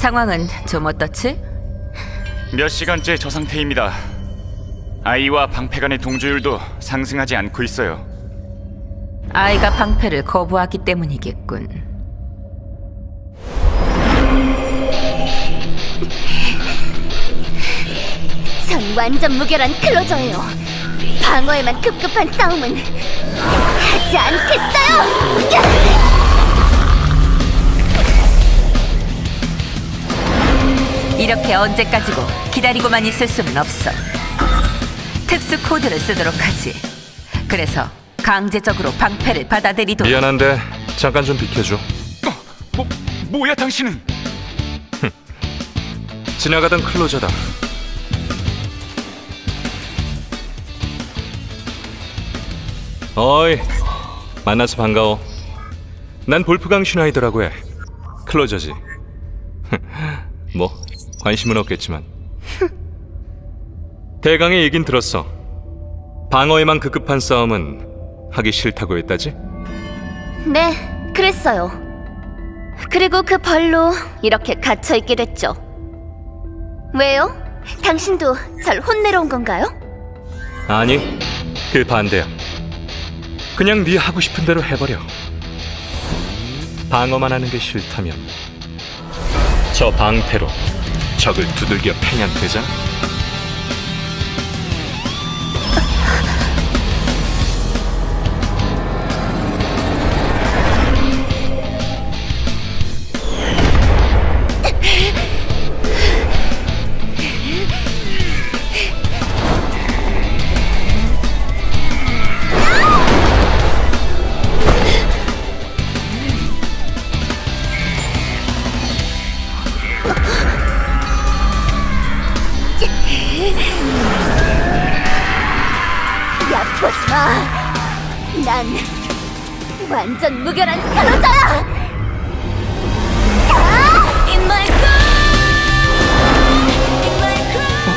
상황은 좀 어떻지? 몇 시간째 저 상태입니다. 아이와 방패 간의 동조율도 상승하지 않고 있어요. 아이가 방패를 거부하기 때문이겠군. 전 완전 무결한 클로저예요. 방어에만 급급한 싸움은 하지 않겠어요. 이렇게 언제까지고 기다리고만 있을 수는 없어. 특수 코드를 쓰도록 하지. 그래서 강제적으로 방패를 받아들이도록. 미안한데 잠깐 좀 비켜줘. 어, 뭐 뭐야 당신은? 지나가던 클로저다. 어이, 만나서 반가워. 난 볼프강 슈나이더라고 해. 클로저지. 뭐 관심은 없겠지만. 대강의 얘긴 들었어. 방어에만 급급한 싸움은 하기 싫다고 했다지? 네, 그랬어요. 그리고 그 벌로 이렇게 갇혀 있게 됐죠. 왜요? 당신도 절 혼내러 온 건가요? 아니, 그 반대야. 그냥 네 하고 싶은 대로 해버려. 방어만 하는 게 싫다면 저 방패로 적을 두들겨 패면 되잖 얕보지 마. 난 완전 무결한 클로저야. 아! In my soul. In my crown.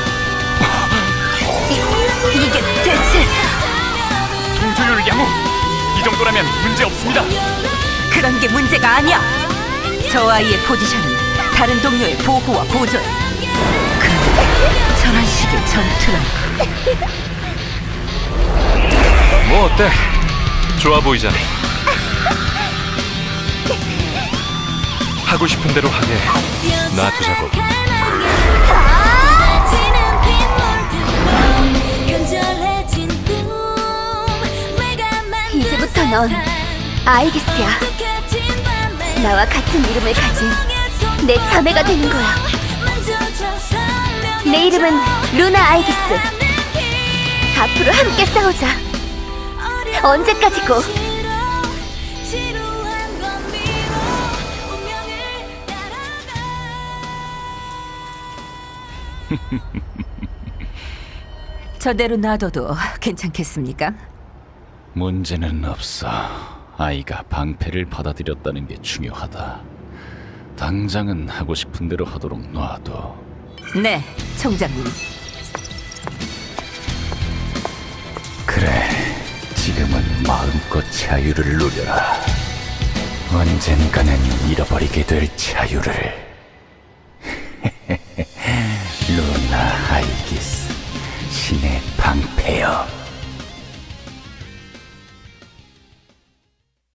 이게 대체 동조율 양호. 이 정도라면 문제 없습니다. 그런 게 문제가 아니야. 저 아이의 포지션은 다른 동료의 보호와 보조야. 전투는 뭐 어때? 좋아 보이잖아. 하고 싶은 대로 하게 놔두자고. 이제부터 넌 아이기스야. 나와 같은 이름을 가진 내 자매가 되는 거야. 내 이름은 루나 아이기스. 앞으로 함께 싸우자. 언제까지고? 저대로 놔둬도 괜찮겠습니까? 문제는 없어. 아이가 방패를 받아들였다는 게 중요하다. 당장은 하고 싶은 대로 하도록 놔둬. 네, 총장님. 그래, 지금은 마음껏 자유를 누려라. 언젠가는 잃어버리게 될 자유를. 루나 하이기스, 신의 방패여.